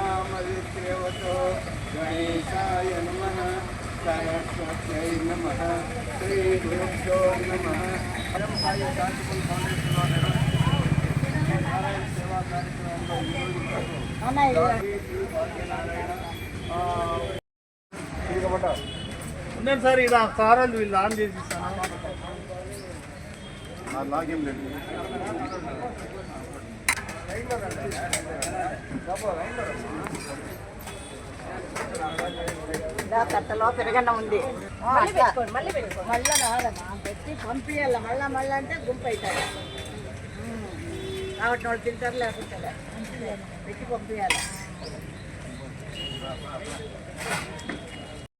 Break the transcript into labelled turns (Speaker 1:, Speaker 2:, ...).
Speaker 1: శ్రీనామదిత్రేవతో గణేశాయ నమ సరస్వత్యై నమ శ్రీ గురుభ్యో నమ. అరం ఫౌండేషన్
Speaker 2: ఉండండి సార్ ఇలా కారాలు వీళ్ళు ఆన్ చేసి
Speaker 1: లాగేం లేదు.
Speaker 3: కట్టలో పెరగన్న ఉంది. మళ్ళీ మళ్ళీ రాదమ్మా పెట్టి పంపించాల మళ్ళా మళ్ళీ అంటే గుంపు అవుతారు आवडतील तर लागू त्याला त्याची पंपी आला